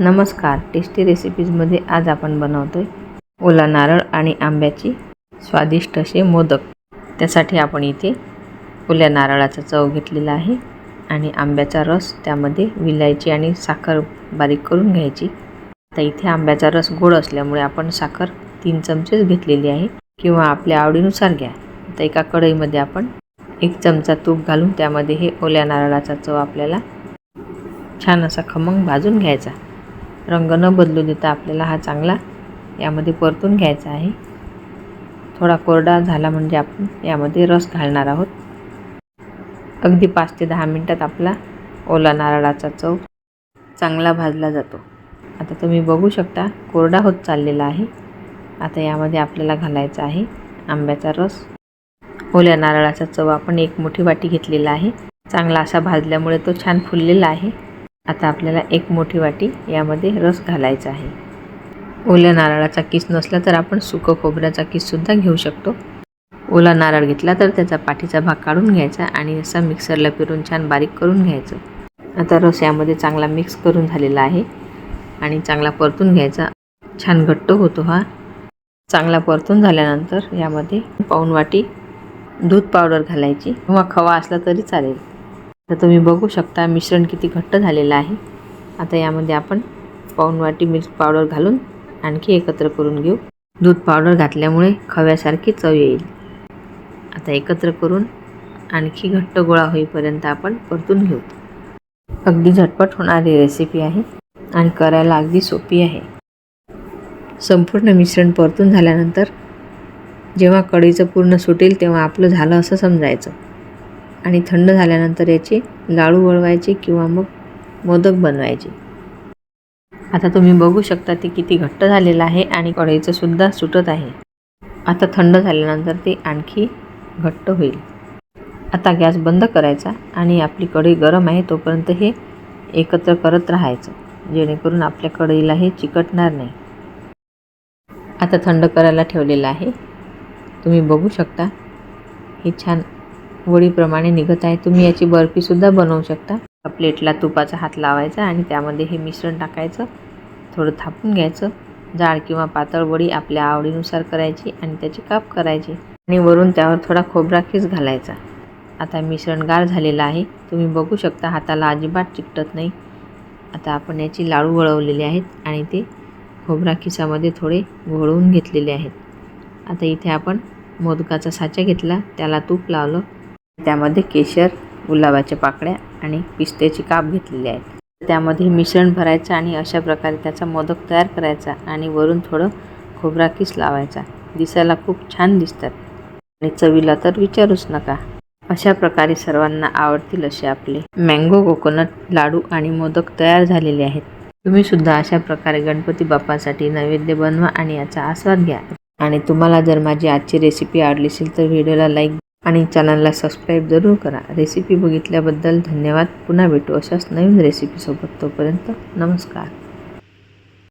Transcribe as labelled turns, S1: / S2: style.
S1: नमस्कार. टेस्टी रेसिपीजमध्ये आज आपण बनवतो आहे ओला नारळ आणि आंब्याची स्वादिष्ट असे मोदक. त्यासाठी आपण इथे ओल्या नारळाचा चव घेतलेला आहे आणि आंब्याचा रस त्यामध्ये विलायची आणि साखर बारीक करून घ्यायची. आता इथे आंब्याचा रस गोड असल्यामुळे आपण साखर तीन चमचेच घेतलेली आहे. किंवा आपल्या आवडीनुसार घ्या. आता एका कढईमध्ये आपण एक चमचा तूप घालून त्यामध्ये हे ओल्या नारळाचा चव आपल्याला छान असा खमंग भाजून घ्यायचा. रंग न बदलू देता आपल्याला हा चांगला यामध्ये परतून घ्यायचा आहे. थोडा कोरडा झाला म्हणजे आपण यामध्ये रस घालणार आहोत. अगदी पाच ते दहा मिनटात आपला ओला नारळाचा चव चांगला भाजला जातो. आता तुम्ही बघू शकता कोरडा होत चाललेला आहे. आता यामध्ये आपल्याला घालायचा आहे आंब्याचा रस. ओल्या नारळाचा चव आपण एक मोठी वाटी घेतलेला आहे. चांगला असा भाजल्यामुळे तो छान फुललेला आहे. आता आपल्याला एक मोठी वाटी यामध्ये रस घालायचा आहे. ओल्या नारळाचा किस नसला तर आपण सुकं खोबऱ्याचा किससुद्धा घेऊ शकतो. ओला नारळ घेतला तर त्याचा पाठीचा भाग काढून घ्यायचा आणि असा मिक्सरला फिरून छान बारीक करून घ्यायचं. आता रस यामध्ये चांगला मिक्स करून झालेला आहे आणि चांगला परतून घ्यायचा. छान घट्ट होतो हा. चांगला परतून झाल्यानंतर यामध्ये पाऊन वाटी दूध पावडर घालायची. किंवा खवा असला तरी चालेल. तर तुम्ही बघू शकता मिश्रण किती घट्ट झालेलं आहे. आता यामध्ये आपण पाऊन वाटी मिल्क पावडर घालून आणखी एकत्र करून घेऊ. दूध पावडर घातल्यामुळे खव्यासारखी चव येईल. आता एकत्र करून आणखी घट्ट गोळा होईपर्यंत आपण परतून घेऊ. अगदी झटपट होणारी रेसिपी आहे आणि करायला अगदी सोपी आहे. संपूर्ण मिश्रण परतून झाल्यानंतर जेव्हा कढईचं पूर्ण सुटेल तेव्हा आपलं झालं असं समजायचं. आणि थंड झाल्यानंतर याचे लाडू वळवायचे किंवा मग मोदक बनवायचे. आता तुम्ही बघू शकता ते किती घट्ट झालेलं आहे आणि कढईचं सुद्धा सुटत आहे. आता थंड झाल्यानंतर ते आणखी घट्ट होईल. आता गॅस बंद करायचा आणि आपली कढई गरम आहे तोपर्यंत हे एकत्र करत राहायचं. जेणेकरून आपल्या कढईला हे चिकटणार नाही. आता थंड करायला ठेवलेलं आहे. तुम्ही बघू शकता हे छान वडीप्रमाणे निघत आहे. तुम्ही याची बर्फीसुद्धा बनवू शकता. प्लेटला तुपाचा हात लावायचा आणि त्यामध्ये हे मिश्रण टाकायचं. थोडं थापून घ्यायचं. जाड किंवा पातळ वडी आपल्या आवडीनुसार करायची आणि त्याचे काप करायची आणि वरून त्यावर थोडा खोबरा खीस घालायचा. आता मिश्रण गार झालेलं आहे. तुम्ही बघू शकता हाताला अजिबात चिकटत नाही. आता आपण याची लाडू वळवलेले आहेत आणि ते खोबरा खिसामध्ये थोडे घोळवून घेतलेले आहेत. आता इथे आपण मोदकाचा साचा घेतला. त्याला तूप लावलं. त्यामध्ये केशर गुलाबाच्या पाकळ्या आणि पिस्त्याची काप घेतलेली आहेत. त्यामध्ये मिश्रण भरायचं आणि अशा प्रकारे त्याचा मोदक तयार करायचा आणि वरून थोडं खोबरा किस लावायचा. दिसायला खूप छान दिसतात. आणि चवीला तर विचारूच नका. अशा प्रकारे सर्वांना आवडतील असे आपले मँगो कोकोनट लाडू आणि मोदक तयार झालेले आहेत. तुम्ही सुद्धा अशा प्रकारे गणपती बाप्पासाठी नैवेद्य बनवा आणि याचा आस्वाद घ्या. आणि तुम्हाला जर माझी आजची रेसिपी आवडली असेल तर व्हिडिओला लाईक आणि चॅनलला सबस्क्राईब जरूर करा. रेसिपी बघितल्याबद्दल धन्यवाद. पुन्हा भेटू अशाच नवीन रेसिपीसोबत. तोपर्यंत नमस्कार.